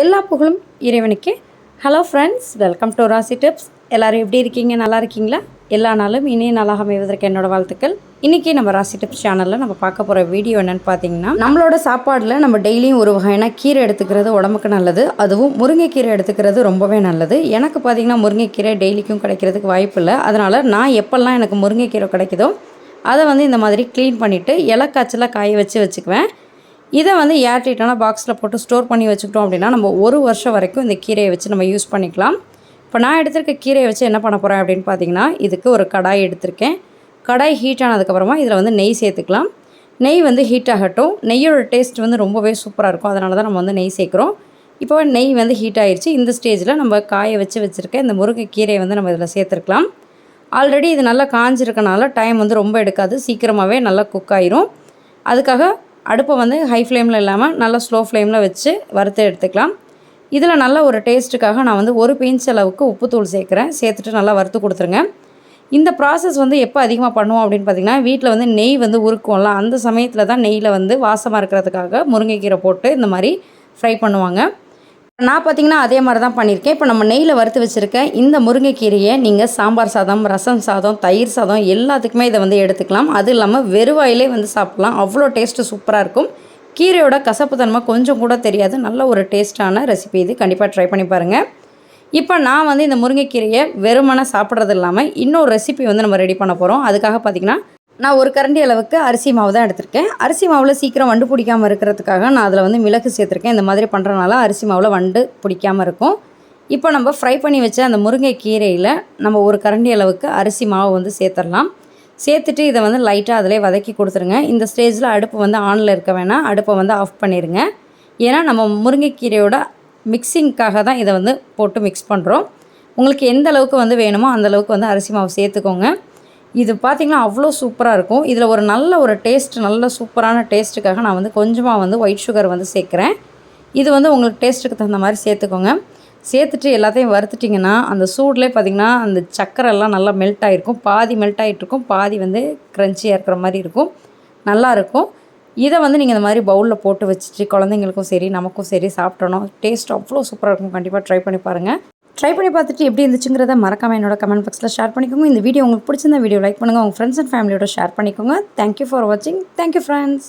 எல்லா புகழும் இறைவனுக்கு. Hello friends welcome to Rasi tips எல்லோரும் எப்படி இருக்கீங்க? நல்லா இருக்கீங்களா? எல்லா நாளும் இனியும் நல்லா அமைவதற்கு என்னோட வாழ்த்துக்கள். இன்றைக்கி நம்ம ராசி டிப்ஸ் சேனலில் நம்ம பார்க்க போகிற வீடியோ என்னென்னு பார்த்தீங்கன்னா நம்மளோட சாப்பாடில் நம்ம டெய்லியும் ஒரு வகையான கீரை எடுத்துக்கிறது உடம்புக்கு நல்லது. அதுவும் முருங்கைக்கீரை எடுத்துக்கிறது ரொம்பவே நல்லது. எனக்கு பார்த்தீங்கன்னா முருங்கைக்கீரை டெய்லிக்கும் கிடைக்கிறதுக்கு வாய்ப்பு இல்லை. அதனால் நான் எப்போல்லாம் எனக்கு முருங்கைக்கீரை கிடைக்குதோ அதை வந்து இந்த மாதிரி க்ளீன் பண்ணிவிட்டு இலக்காய்ச்சலாக காய வச்சு வச்சுக்குவேன். இதை வந்து ஏர்டைட்டான பாக்ஸில் போட்டு ஸ்டோர் பண்ணி வச்சுக்கிட்டோம் அப்படின்னா நம்ம ஒரு வருஷம் வரைக்கும் இந்த கீரையை வச்சு நம்ம யூஸ் பண்ணிக்கலாம். இப்போ நான் எடுத்திருக்க கீரையை வச்சு என்ன பண்ண போகிறேன் அப்படின்னு பார்த்தீங்கன்னா இதுக்கு ஒரு கடாய் எடுத்திருக்கேன். கடாய் ஹீட் ஆனதுக்கப்புறமா இதில் வந்து நெய் சேர்த்துக்கலாம். நெய் வந்து ஹீட் ஆகட்டும். நெய்யோட டேஸ்ட் வந்து ரொம்பவே சூப்பராக இருக்கும். அதனால தான் நம்ம வந்து நெய் சேர்க்குறோம். இப்போ நெய் வந்து ஹீட் ஆகிருச்சு இந்த ஸ்டேஜில் நம்ம காய வச்சு வச்சுருக்க இந்த முருங்கை கீரையை வந்து நம்ம இதில் சேர்த்துருக்கலாம். ஆல்ரெடி இது நல்லா காஞ்சிருக்கனால டைம் வந்து ரொம்ப எடுக்காது. சீக்கிரமாகவே நல்லா குக் ஆயிரும். அதுக்காக அடுப்பை வந்து ஹை ஃப்ளேமில் இல்லாமல் நல்லா ஸ்லோ ஃப்ளேமில் வச்சு வறுத்து எடுத்துக்கலாம். இதில் நல்ல ஒரு டேஸ்ட்டுக்காக நான் வந்து ஒரு பிஞ்ச் அளவுக்கு உப்புத்தூள் சேர்க்குறேன். சேர்த்துட்டு நல்லா வறுத்து கொடுத்துருங்க. இந்த ப்ராசஸ் வந்து எப்போ அதிகமாக பண்ணுவோம் அப்படின்னு பார்த்திங்கன்னா வீட்டில் வந்து நெய் வந்து உருக்கும்ல அந்த சமயத்தில் தான் நெய்யில் வந்து வாசமாக இருக்கிறதுக்காக முருங்கைக்கீரை போட்டு இந்த மாதிரி ஃப்ரை பண்ணுவாங்க. நான் பார்த்தீங்கன்னா அதே மாதிரி தான் பண்ணியிருக்கேன். இப்போ நம்ம நெய்யில் வறுத்து வச்சுருக்க இந்த முருங்கைக்கீரையை நீங்கள் சாம்பார் சாதம் ரசம் சாதம் தயிர் சாதம் எல்லாத்துக்குமே இதை வந்து எடுத்துக்கலாம். அது இல்லாமல் வெறுவாயிலே வந்து சாப்பிட்லாம். அவ்வளோ டேஸ்ட்டு சூப்பராக இருக்கும். கீரையோட கசப்பு தன்மை கொஞ்சம் கூட தெரியாது. நல்ல ஒரு டேஸ்ட்டான ரெசிபி இது. கண்டிப்பாக ட்ரை பண்ணி பாருங்கள் இப்போ நான் வந்து இந்த முருங்கைக்கீரையை வெறுமனை சாப்பிட்றது இல்லாமல் இன்னொரு ரெசிபி வந்து நம்ம ரெடி பண்ண போகிறோம் அதுக்காக பார்த்திங்கன்னா நான் ஒரு கரண்டி அளவுக்கு அரிசி மாவு தான் எடுத்திருக்கேன். அரிசி மாவில் சீக்கிரம் வண்டு பிடிக்காமல் இருக்கிறதுக்காக நான் அதில் வந்து மிளகு சேர்த்துருக்கேன். இந்த மாதிரி பண்ணுறனால அரிசி மாவில் வண்டு பிடிக்காமல் இருக்கும். இப்போ நம்ம ஃப்ரை பண்ணி வச்ச அந்த முருங்கை கீரையில் நம்ம ஒரு கரண்டி அளவுக்கு அரிசி மாவு வந்து சேர்த்துடலாம். சேர்த்துட்டு இதை வந்து லைட்டாக அதிலே வதக்கி கொடுத்துருங்க. இந்த ஸ்டேஜில் அடுப்பு வந்து ஆனில் இருக்க வேணாம். அடுப்பை வந்து ஆஃப் பண்ணிடுங்க ஏன்னா நம்ம முருங்கைக்கீரையோட மிக்சிங்க்காக தான் இதை வந்து போட்டு மிக்ஸ் பண்ணுறோம் உங்களுக்கு எந்த அளவுக்கு வந்து வேணுமோ அந்த அளவுக்கு வந்து அரிசி மாவு சேர்த்துக்கோங்க. இது பார்த்திங்கன்னா அவ்வளோ சூப்பராக இருக்கும். இதில் ஒரு நல்ல ஒரு டேஸ்ட் நல்ல சூப்பரான டேஸ்ட்டுக்காக நான் வந்து கொஞ்சமாக வந்து ஒயிட் சுகர் வந்து சேர்க்குறேன். இது வந்து உங்களுக்கு டேஸ்ட்டுக்கு தகுந்த மாதிரி சேர்த்துக்கோங்க. சேர்த்துட்டு எல்லாத்தையும் வறுத்துட்டிங்கன்னா அந்த சூட்லேயே பார்த்திங்கன்னா அந்த சக்கரெல்லாம் நல்லா மெல்ட் ஆகிருக்கும் பாதி மெல்ட் ஆகிட்டுருக்கும் பாதி வந்து க்ரன்ச்சியாக இருக்கிற மாதிரி இருக்கும். நல்லாயிருக்கும் இதை வந்து நீங்கள் இந்த மாதிரி பவுலில் போட்டு வச்சுட்டு குழந்தைங்களுக்கும் சரி நமக்கும் சரி சாப்பிட்டணும் டேஸ்ட் அவ்வளோ சூப்பராக இருக்கும். கண்டிப்பாக ட்ரை பண்ணி பாருங்கள் ட்ரை பண்ணி பார்த்துட்டு எப்படி இருந்துச்சுங்கிறத மறக்காம என்னோட கமெண்ட் பாக்ஸில் ஷேர் பண்ணிக்கோங்க. இந்த வீடியோ உங்களுக்கு பிடிச்சிருந்த வீடியோ லைக் பண்ணுங்கள் உங்கள் ஃப்ரெண்ட்ஸ் அண்ட் ஃபேமிலியோட ஷேர் பண்ணிக்கோங்க. தேங்க்யூ ஃபார் வாட்சிங் தேங்க்யூ ஃப்ரெண்ட்ஸ்